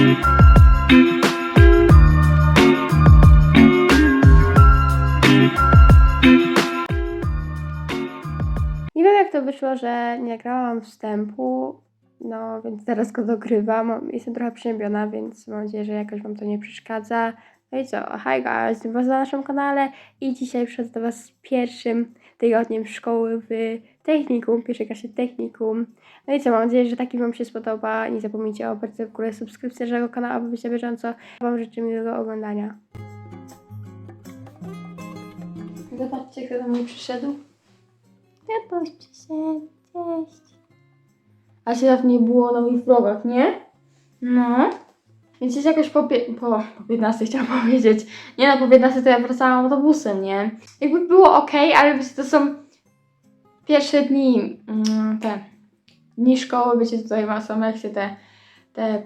Nie wiem jak to wyszło, że nie nagrałam wstępu, no więc teraz go dogrywam. Jestem trochę przyziemiona, więc mam nadzieję, że jakoś Wam to nie przeszkadza. No i co, hi guys, jestem Was na naszym kanale i dzisiaj przychodzę do Was z pierwszym tygodniem szkoły w technikum, pierwszej klasie technikum. No i co, mam nadzieję, że taki Wam się spodoba. Nie zapomnijcie o bardzo w górę subskrypcji naszego kanału, aby być na bieżąco. Wam życzę miłego oglądania. Zobaczcie, kto do mnie przyszedł. Tatuś przyszedł, cześć. A się tak nie było na moich vlogach, nie? No. Więc jest jakoś po, pie- po, po 15 chciałam powiedzieć. Nie no, po 15 to ja wracałam autobusem, nie? Jakby było ok, ale wiecie, to są pierwsze dni, mm, te dni szkoły, wiecie, tutaj jak się te, te,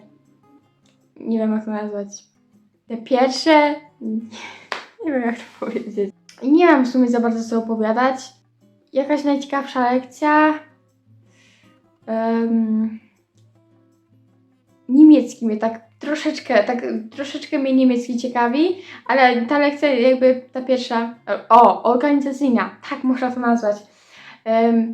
nie wiem jak to nazwać, te pierwsze, nie wiem jak to powiedzieć. Nie mam w sumie za bardzo co opowiadać. Jakaś najciekawsza lekcja. Um, niemiecki mnie tak troszeczkę, tak troszeczkę mnie niemiecki ciekawi, ale ta lekcja jakby ta pierwsza, o, organizacyjna, tak można to nazwać.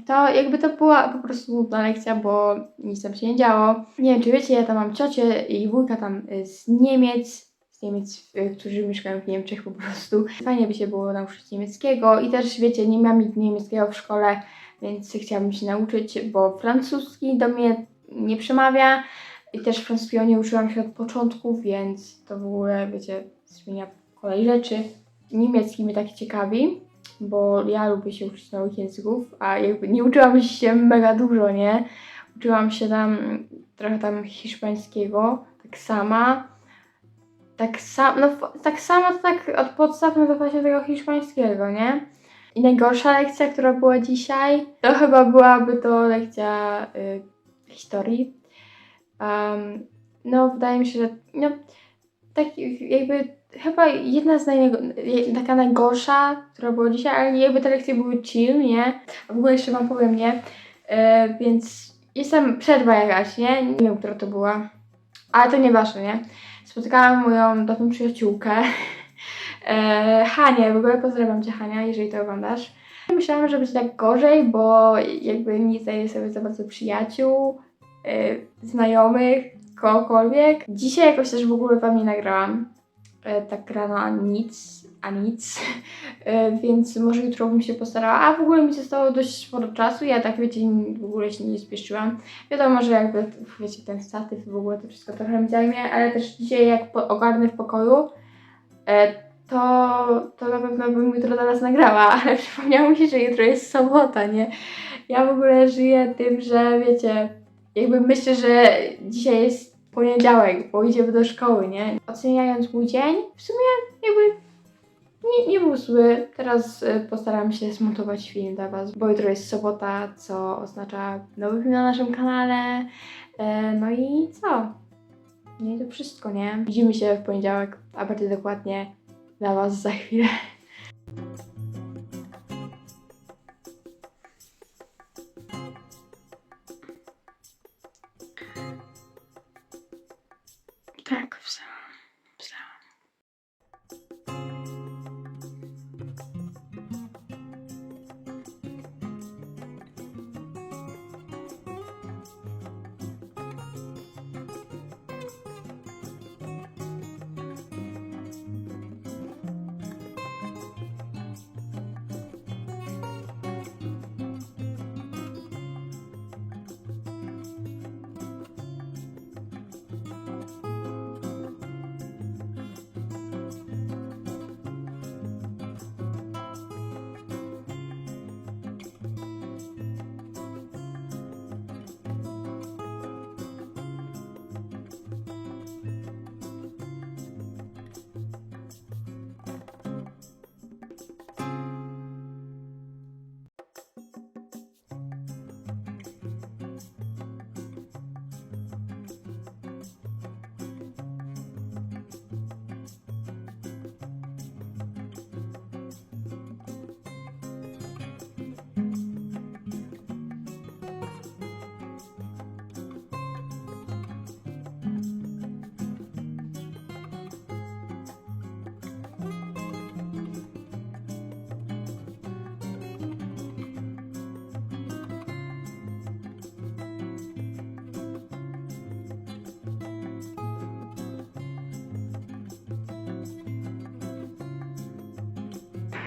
To jakby to była po prostu nudna lekcja, bo nic tam się nie działo. Nie wiem, czy wiecie, ja tam mam ciocię i wujka tam y, z Niemiec, z Niemiec, y, którzy mieszkają w Niemczech po prostu. Fajnie by się było nauczyć niemieckiego i też wiecie, nie miałam nigdy niemieckiego w szkole, więc chciałabym się nauczyć, bo francuski do mnie nie przemawia i też francuskiego nie uczyłam się od początku, więc to w ogóle, wiecie, zmienia kolej rzeczy. Niemiecki mnie tak ciekawi, bo ja lubię się uczyć nowych języków, a jakby nie uczyłam się mega dużo, nie? Uczyłam się tam trochę tam hiszpańskiego, tak sama. Tak, sam, no, tak samo tak od podstaw, no to tego hiszpańskiego, nie? I najgorsza lekcja, która była dzisiaj, to chyba byłaby to lekcja y, historii. Um, no, wydaje mi się, że no, tak jakby chyba jedna z najnego, taka najgorsza, która była dzisiaj, ale jakby te lekcje były chill, nie? A w ogóle jeszcze wam powiem, nie? E, więc jestem przerwa jakaś, nie? Nie wiem, która to była, ale to nieważne, nie? Spotkałam moją dawną przyjaciółkę, e, Hanię, w ogóle pozdrawiam Cię Hania, jeżeli to oglądasz. Myślałam, że będzie tak gorzej, bo jakby nie zdaję sobie za bardzo przyjaciół, y, znajomych, kogokolwiek. Dzisiaj jakoś też w ogóle wam nie nagrałam. E, tak rano nic, a nic. E, więc może jutro bym się postarała. A w ogóle mi zostało dość sporo czasu. Ja tak wiecie, w ogóle się nie spieszyłam. Wiadomo, że jakby wiecie, ten statyw w ogóle to wszystko trochę mi zajmie, ale też dzisiaj jak ogarnę w pokoju, e, to, to na pewno bym jutro dla was nagrała, ale przypomniało mi się, że jutro jest sobota, nie? Ja w ogóle żyję tym, że wiecie, jakby myślę, że dzisiaj jest poniedziałek, bo idziemy do szkoły, nie? Oceniając mój dzień, w sumie jakby nie, nie był zły. Teraz y, postaram się zmontować film dla Was, bo jutro jest sobota, co oznacza nowy film na naszym kanale. E, no i co? No i to wszystko, nie? Widzimy się w poniedziałek, a bardziej dokładnie dla Was za chwilę.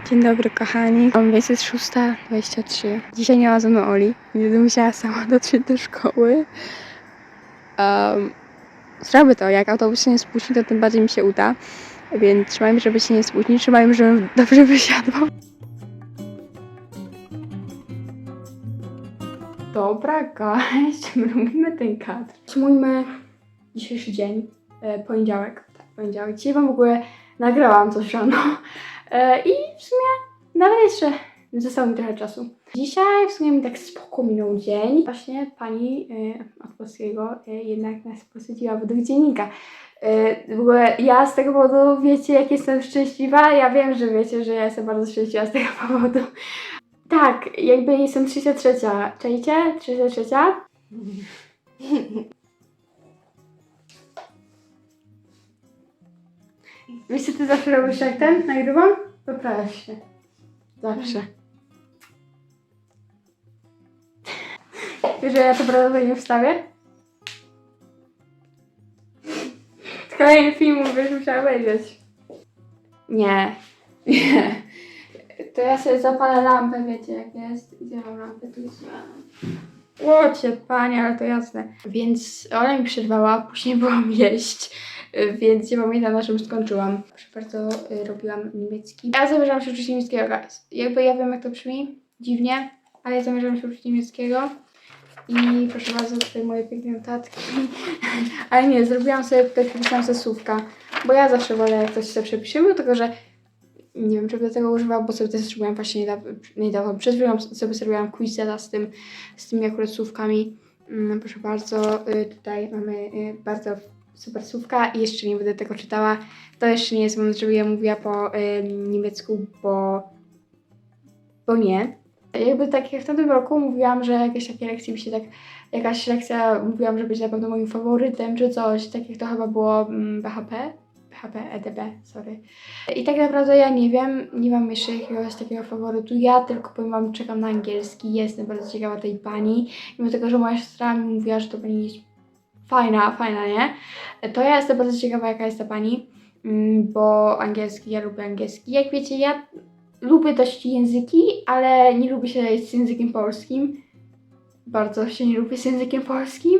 Dzień dobry kochani. Więc jest 6.23. Dzisiaj nie ma ze mną Oli. Będę musiała sama dotrzeć do szkoły. Um, zrobię to. Jak autobus się nie spóźni, to tym bardziej mi się uda. Więc trzymajmy, żeby się nie spóźnić. Trzymajmy, żebym dobrze wysiadła. Dobra, guys, robimy ten kadr. Sumujmy dzisiejszy dzień, e, poniedziałek. Tak, poniedziałek. Dzisiaj wam w ogóle nagrałam coś rano. E, I w sumie nawet jeszcze zostało mi trochę czasu. Dzisiaj w sumie mi tak spoko minął dzień. Właśnie pani e, od polskiego e, jednak nas posadziła według dziennika. W ogóle ja z tego powodu, wiecie, jak jestem szczęśliwa? Ja wiem, że wiecie, że ja jestem bardzo szczęśliwa z tego powodu. Tak, jakby jestem 33. Czajcie? 33. Wiesz, co ty zawsze robisz jak ten? Nagrywam? Poprawiasz się. Zawsze. Wiesz, że ja to prawdopodobnie wstawię? Kolejny film będziesz musiała obejrzeć. Nie. Nie. To ja sobie zapalę lampę, wiecie jak jest. Gdzie mam lampę? Tu jest Łocie, panie, ale to jasne. Więc ona mi przerwała, później byłam jeść, więc nie pamiętam na czym skończyłam. Proszę bardzo, y, robiłam niemiecki. Ja zamierzałam się uczyć niemieckiego, guys. Jakby ja wiem jak to brzmi, dziwnie, ale ja zamierzam się uczyć niemieckiego. I proszę bardzo, tutaj moje piękne notatki. ale nie, zrobiłam sobie, tutaj przepisałam sobie słówka, bo ja zawsze wolę jak coś sobie przepiszę, mimo tego, że nie wiem, czy będę tego używała, bo sobie też zrobiłam właśnie niedawno, niedawno przed chwilą sobie zrobiłam quizeta z tym, z tymi akurat słówkami. Mm, proszę bardzo, y, tutaj mamy y, bardzo super słówka i jeszcze nie będę tego czytała. To jeszcze nie jest moment, żeby ja mówiła po y, niemiecku, bo, bo nie. Jakby tak jak w tamtym roku mówiłam, że jakieś takie lekcje mi się tak, jakaś lekcja mówiłam, że będzie na pewno moim faworytem czy coś, tak jak to chyba było mm, BHP, BHP, EDB, sorry. I tak naprawdę ja nie wiem, nie mam jeszcze jakiegoś takiego faworytu. Ja tylko powiem wam, czekam na angielski. Jestem bardzo ciekawa tej pani. Mimo tego, że moja siostra mi mówiła, że to pani jest fajna, fajna, nie? To ja jestem bardzo ciekawa, jaka jest ta pani, mm, bo angielski, ja lubię angielski. Jak wiecie, ja lubię dość języki, ale nie lubię się z językiem polskim. Bardzo się nie lubię z językiem polskim.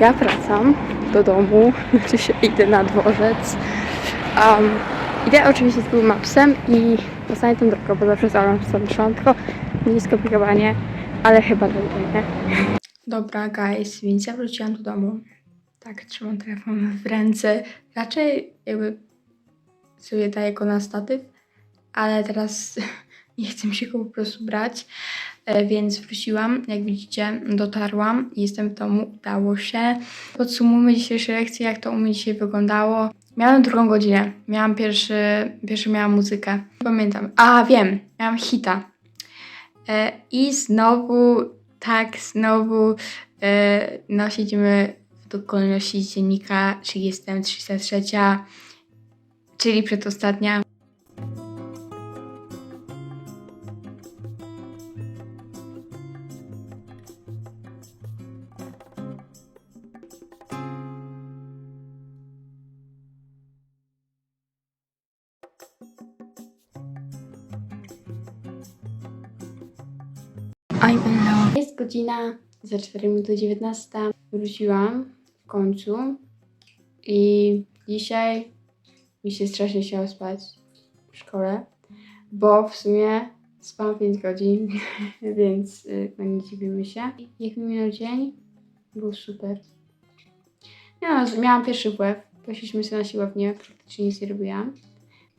Ja wracam do domu, znaczy się idę na dworzec. Um, idę oczywiście z Google Mapsem i poznaję tę drogę, bo zawsze sobie szłam, tylko nie skomplikowanie, ale chyba dobrze, nie? Dobra, guys, więc ja wróciłam do domu. Tak, trzymam telefon w ręce. Raczej jakby sobie daję go na statyw, ale teraz nie chcę mi się go po prostu brać. E, więc wróciłam, jak widzicie, dotarłam, jestem w domu, udało się. Podsumujmy dzisiejsze lekcje, jak to u mnie dzisiaj wyglądało. Miałam drugą godzinę, miałam pierwszy, pierwszy miałam muzykę, pamiętam. A, wiem, miałam hita. E, I znowu, tak, znowu, e, no siedzimy w kolejności dziennika, czyli jestem 303, czyli przedostatnia. Godzina za 4 minuty 19. Wróciłam w końcu i dzisiaj mi się strasznie chciało spać w szkole, bo w sumie spałam 5 godzin, więc y, no nie dziwimy się. Jak mi minął dzień, był super. Ja no, miałam pierwszy WF, poszliśmy sobie na siłownię, praktycznie nic nie robiłam.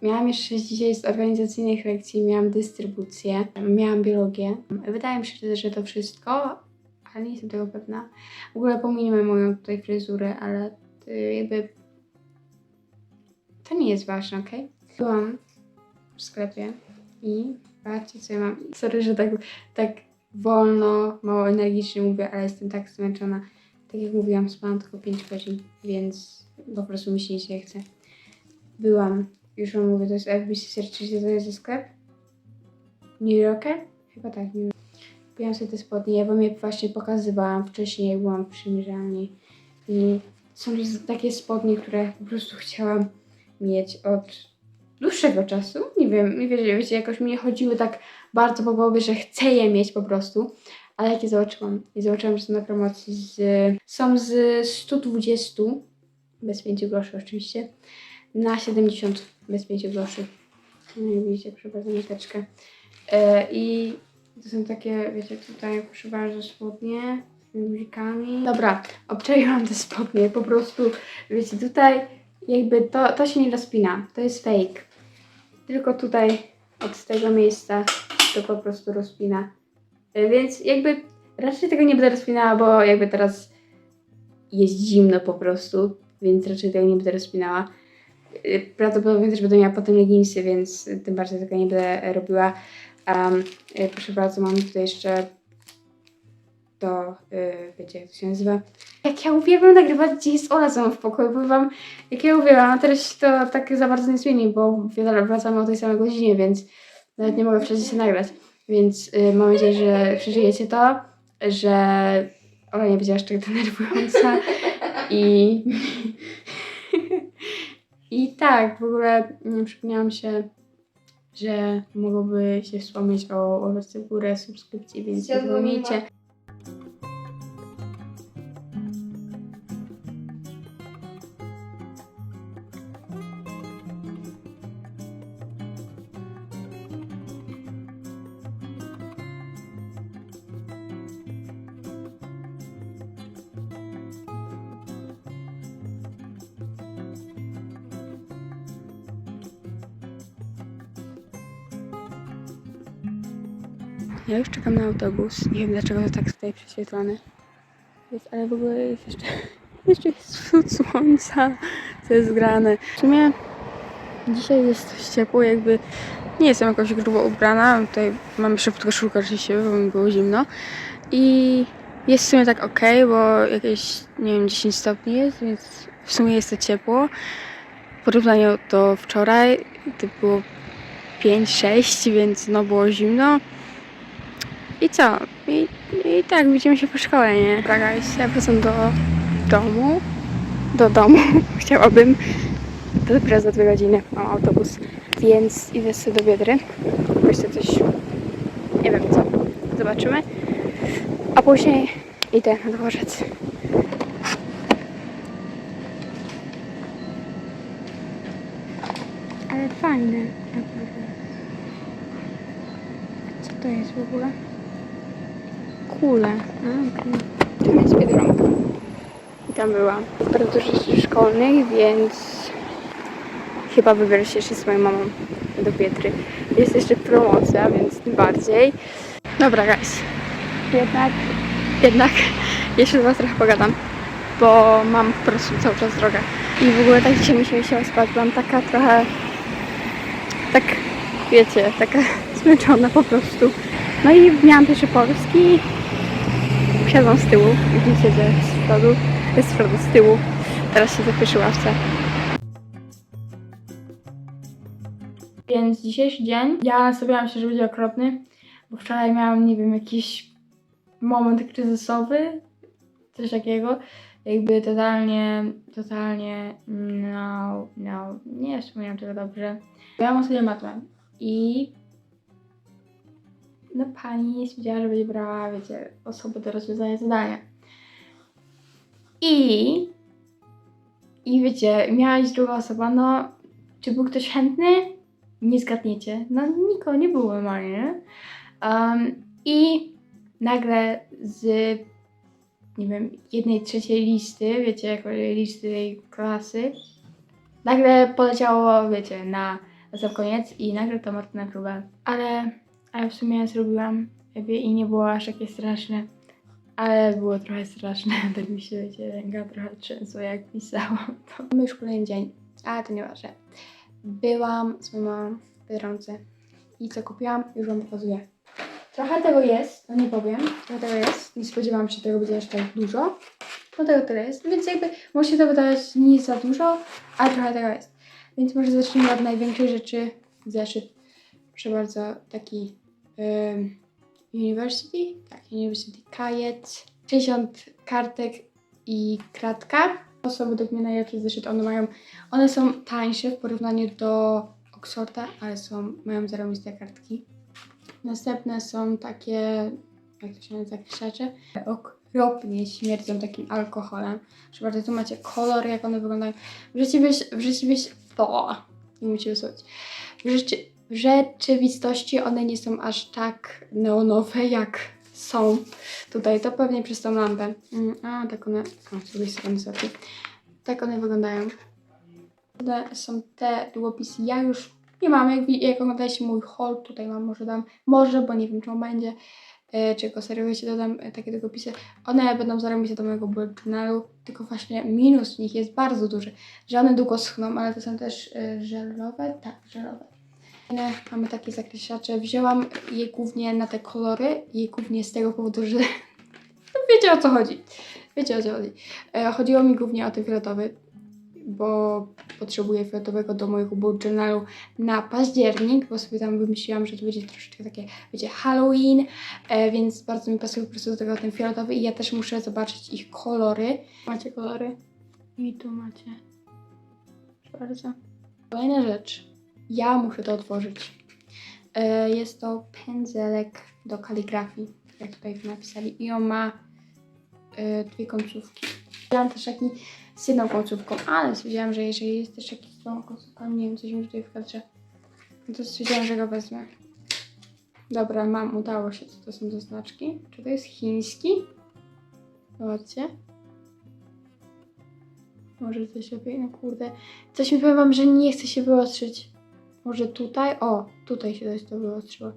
Miałam jeszcze dzisiaj z organizacyjnych lekcji, miałam dystrybucję, miałam biologię. Wydaje mi się, że to wszystko, ale nie jestem tego pewna. W ogóle pominiemy moją tutaj fryzurę, ale y, jakby to nie jest ważne, ok? Byłam w sklepie i patrzcie co ja mam. Sorry, że tak, tak wolno, mało energicznie mówię, ale jestem tak zmęczona. Tak jak mówiłam, spałam tylko 5 godzin, więc po prostu mi się nie chce. Byłam już wam mówię, to jest Search, czy to jest sklep? New Yorker? Chyba tak, New Yorker. Kupiłam sobie te spodnie, ja wam je właśnie pokazywałam wcześniej, jak byłam w przymierzalni. I są takie spodnie, które po prostu chciałam mieć od dłuższego czasu. Nie wiem, nie wiecie, wiecie, jakoś mi nie chodziły tak bardzo po głowie, że chcę je mieć po prostu. Ale jak je zobaczyłam, i zobaczyłam, że są na promocji z, są z 120, bez 5 groszy oczywiście, na 70, bez 5 groszy. No i widzicie, proszę bardzo, meteczkę. E, I to są takie, wiecie, tutaj proszę bardzo spodnie z guzikami. Dobra, obczaiłam te spodnie, po prostu, wiecie, tutaj jakby to, to się nie rozpina, to jest fake. Tylko tutaj od tego miejsca to po prostu rozpina. E, Więc jakby raczej tego nie będę rozpinała, bo jakby teraz jest zimno po prostu, więc raczej tego nie będę rozpinała. E, Prawdopodobnie też będę miała potem leginsy, więc tym bardziej tego nie będę robiła. Um, proszę bardzo, mam tutaj jeszcze to, e, wiecie jak to się nazywa. Jak ja uwielbiam nagrywać, gdzie jest Ola w pokoju, powiem wam, jak ja uwielbiam, a teraz to tak za bardzo nie zmieni, bo wracamy o tej samej godzinie, więc nawet nie mogę wcześniej się nagrać. Więc y, mam nadzieję, że przeżyjecie to, że Ola nie będzie aż tak denerwująca i i tak, w ogóle nie przypomniałam się, że mogłoby się wspomnieć o łapce w górę, subskrypcji, więc nie Zjadłam zapomnijcie. Ja już czekam na autobus. Nie wiem dlaczego to tak tutaj prześwietlone. Jest, ale w ogóle jest jeszcze, jeszcze jest wschód słońca, co jest grane. W sumie dzisiaj jest dość ciepło, jakby nie jestem jakoś grubo ubrana. Tutaj mam jeszcze podkoszulkę oczywiście, bo mi było zimno. I jest w sumie tak ok, bo jakieś, nie wiem, 10 stopni jest, więc w sumie jest to ciepło. W porównaniu do wczoraj, to było 5-6, więc no było zimno. I co? I, I tak, widzimy się po szkole, nie? Dobra, guys, ja wracam do domu. Do domu. Chciałabym. To dopiero za dwie godziny mam autobus, więc idę sobie do Biedry. Jeszcze coś, nie wiem co, zobaczymy. A później idę na dworzec. Ale fajne. Co to jest w ogóle? Kule. A. Tam jest Biedronka. I tam. Bardzo dużo rzeczy szkolnych, więc chyba wybiorę się jeszcze z moją mamą do Pietry. Jest jeszcze promocja, więc tym bardziej. Dobra, guys. Jednak, jednak jeszcze do was trochę pogadam, bo mam po prostu cały czas drogę. I w ogóle tak dzisiaj mi się chciała spać, byłam taka trochę, tak, wiecie, taka zmęczona po prostu. No i miałam pierwszy polski, Siadłam z tyłu, nie siedzę z przodu, z przodu, z tyłu. Teraz siedzę w pierwszej ławce. Więc dzisiejszy dzień, ja nastawiałam się, że będzie okropny, bo wczoraj miałam, nie wiem, jakiś moment kryzysowy, coś takiego. Jakby totalnie, totalnie, no, no, nie wspominam tego dobrze. Miałam ostatnio matmę i no pani nie stwierdziła, że będzie brała, wiecie, osobę do rozwiązania zadania. I, i wiecie, miała iść druga osoba, no, czy był ktoś chętny? Nie zgadniecie. No, nikogo nie było normalnie. Um, I nagle z, nie wiem, jednej trzeciej listy, wiecie, jako listy tej klasy, nagle poleciało, wiecie, na, na sam koniec i nagle to Martyna próbę. Ale ale w sumie ja zrobiłam i nie było aż takie straszne. Ale było trochę straszne, tak mi się wiecie, ręka trochę trzęsła jak pisałam. To mamy już kolejny dzień, ale to nieważne. Byłam z moją mamą w i co kupiłam, już wam pokazuję. Trochę tego jest, no nie powiem, trochę tego jest. Nie spodziewałam się, że tego będzie aż tak dużo. No tego tyle jest, więc jakby może się to wydawać nie za dużo, ale trochę tego jest. Więc może zacznijmy od największej rzeczy, zeszyt. Proszę bardzo, taki University, tak, University Kajet, 60 kartek i kratka. To są według mnie najlepsze zeszyty. One mają, one są tańsze w porównaniu do Oxforda, ale są, mają zarobiste kartki. Następne są takie, jak to się nazywa, krzacze. Okropnie śmierdzą takim alkoholem. Bardzo, tu macie kolor, jak one wyglądają. W rzeczywistości, w rzeczywistości, to, nie musicie wysłuchać. W, rzeczy, w rzeczywistości one nie są aż tak neonowe, jak są tutaj. To pewnie przez tą lampę. Mm, A, tak one, o, z drugiej strony sobie. Tak one wyglądają. Te są te długopisy. Ja już nie mam, jak, jak oglądaliście mój haul, tutaj mam, może dam, może, bo nie wiem, czy on będzie, e, czy go serio wiecie, dodam e, takie długopisy. One będą zarobiste do mojego bullet tylko właśnie minus w nich jest bardzo duży, że one długo schną, ale to są też e, żelowe, tak, żelowe. Mamy takie zakreślacze. Wzięłam je głównie na te kolory i głównie z tego powodu, że no wiecie o co chodzi. Wiecie o co chodzi. E, chodziło mi głównie o ten fioletowy, bo potrzebuję fioletowego do mojego bullet journalu na październik, bo sobie tam wymyśliłam, że to będzie troszeczkę takie, wiecie, Halloween, e, więc bardzo mi pasuje po prostu do tego ten fioletowy i ja też muszę zobaczyć ich kolory. Macie kolory? I tu macie. Proszę bardzo. Kolejna rzecz. Ja muszę to otworzyć. E, Jest to pędzelek do kaligrafii, jak tutaj napisali. I on ma e, dwie końcówki. Miałam też taki z jedną końcówką, ale stwierdziłam, że jeżeli jest też jakiś z dwoma końcówkami, nie wiem, coś mi tutaj w kadrze, no to stwierdziłam, że go wezmę. Dobra, mam, udało się. Co to są za znaczki? Czy to jest chiński? Zobaczcie. Może coś lepiej, no kurde. Coś mi powiem wam, że nie chce się wyostrzyć. Może tutaj? O, tutaj się coś to wyostrzyło.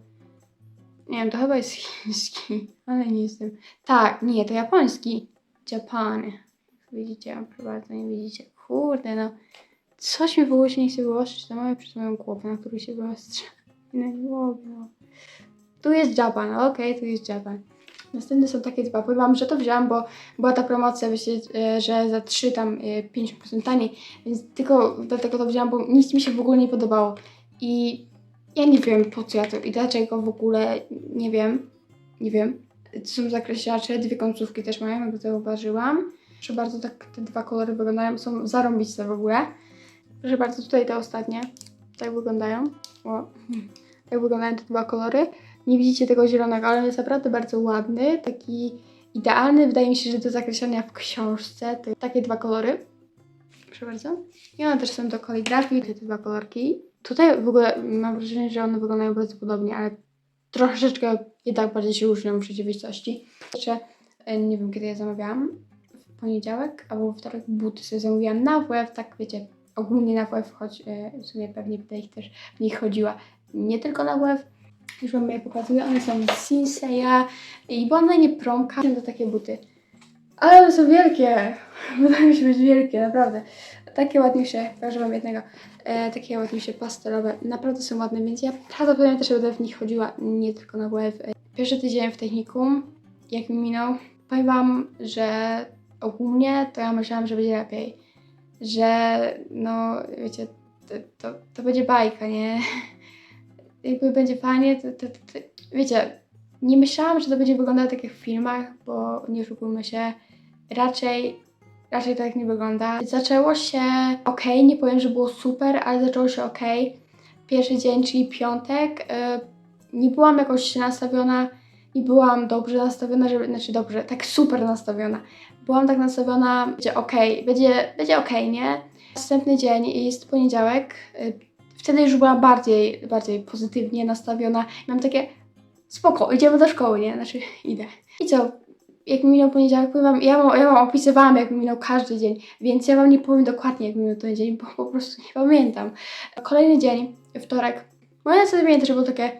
Nie wiem, to chyba jest chiński, ale nie jestem. Tak, nie, to japoński. Japany. Widzicie, proszę bardzo, nie widzicie. Kurde, no. Coś mi w ogóle się nie chce wyostrzyć, to mamy przed moją głowę, na której się wyostrzy. No nie mogę, no. Tu jest Japan, okej, tu jest Japan. Następne są takie dwa. Powiem wam, że to wzięłam, bo była ta promocja, wiecie, e, że za 3 tam e, 50% taniej, więc tylko dlatego to wzięłam, bo nic mi się w ogóle nie podobało. I ja nie wiem po co ja to i dlaczego w ogóle, nie wiem, nie wiem. To są zakreślacze, dwie końcówki też mają, jak zauważyłam. Proszę bardzo, tak te dwa kolory wyglądają, są zarąbiste w ogóle. Proszę bardzo, tutaj te ostatnie, tak wyglądają. O, tak wyglądają te dwa kolory. Nie widzicie tego zielonego, ale on jest naprawdę bardzo ładny, taki idealny. Wydaje mi się, że do zakreślania w książce. Takie dwa kolory. Proszę bardzo. I one też są do kaligrafii, te dwa kolorki. Tutaj w ogóle mam wrażenie, że one wyglądają bardzo podobnie, ale troszeczkę jednak bardziej się różnią w rzeczywistości. Jeszcze e, nie wiem, kiedy je zamawiałam. W poniedziałek albo we wtorek buty sobie zamówiłam na WF, tak wiecie, ogólnie na WF, choć e, w sumie pewnie będę też w nich chodziła. Nie tylko na WF, już wam je pokazuję, one są z Sinseya i byłam na nie promka. Takie buty. Ale one są wielkie. Wydają mi się być wielkie, naprawdę. Takie ładniejsze, pokażę wam jednego. E, takie ładniejsze pastelowe. Naprawdę są ładne, więc ja prawdopodobnie też będę w nich chodziła, nie tylko na WF. E, Pierwszy tydzień w technikum, jak mi minął, powiem wam, że ogólnie to ja myślałam, że będzie lepiej. Że no, wiecie, to, to, to będzie bajka, nie? Jakby będzie fajnie, to, to, to, wiecie, nie myślałam, że to będzie wyglądać tak jak w filmach, bo nie oszukujmy się, raczej, raczej tak nie wygląda. Zaczęło się ok, nie powiem, że było super, ale zaczęło się ok. Pierwszy dzień, czyli piątek, y, nie byłam jakoś nastawiona, nie byłam dobrze nastawiona, żeby, znaczy dobrze, tak super nastawiona. Byłam tak nastawiona, będzie ok, będzie, będzie ok, nie? Następny dzień jest poniedziałek, y, wtedy już byłam bardziej, bardziej pozytywnie nastawiona. Mam takie, spoko, idziemy do szkoły, nie? Znaczy, idę. I co? Jak mi minął poniedziałek, powiem wam, ja wam, ja wam opisywałam, jak mi minął każdy dzień, więc ja wam nie powiem dokładnie, jak mi minął ten dzień, bo po prostu nie pamiętam. Kolejny dzień, wtorek, moje nastawienie też było takie,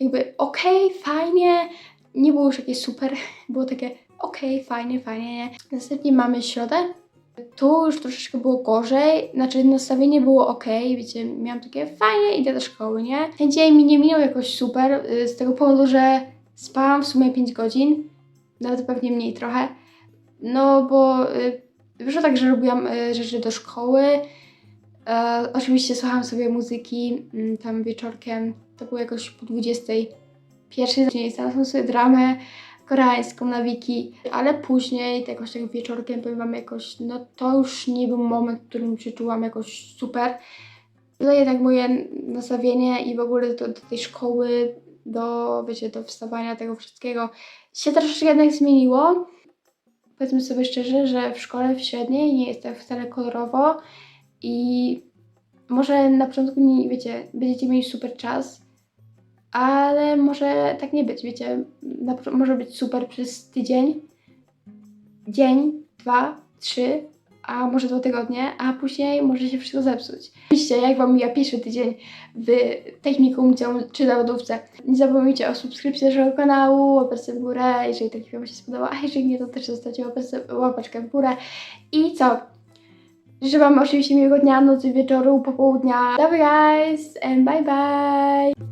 jakby okej, fajnie, nie było już jakieś super, było takie okej, fajnie, fajnie, nie? Następnie mamy środę, tu już troszeczkę było gorzej, znaczy nastawienie było ok, wiecie, miałam takie fajnie, idę do szkoły, nie? Ten dzień mi nie minął jakoś super, y, z tego powodu, że spałam w sumie 5 godzin, nawet pewnie mniej trochę, no bo y, wyszło tak, że robiłam y, rzeczy do szkoły, e, oczywiście słuchałam sobie muzyki mm, tam wieczorkiem, to było jakoś po 20. Pierwszy dzień znalazłam sobie dramę, koreańską na wiki, ale później, tak jakoś tak wieczorkiem, powiem wam jakoś, no to już nie był moment, w którym się czułam jakoś super. No jednak moje nastawienie i w ogóle do, do tej szkoły, do, wiecie, do wstawania tego wszystkiego się troszeczkę jednak zmieniło. Powiedzmy sobie szczerze, że w szkole w średniej nie jest tak wcale kolorowo i może na początku, nie, wiecie, będziecie mieli super czas, ale może tak nie być, wiecie, na, może być super przez tydzień, dzień, dwa, trzy, a może dwa tygodnie, a później może się wszystko zepsuć. Oczywiście, jak Wam mija pierwszy tydzień w technikum czy zawodówce, nie zapomnijcie o subskrypcji naszego kanału, łapeczce w górę, jeżeli taki film się spodobał, a jeżeli nie, to też zostawcie łapeczkę, łapeczkę w górę. I co? Życzę Wam oczywiście miłego dnia, nocy, wieczoru, popołudnia. Love guys and bye bye!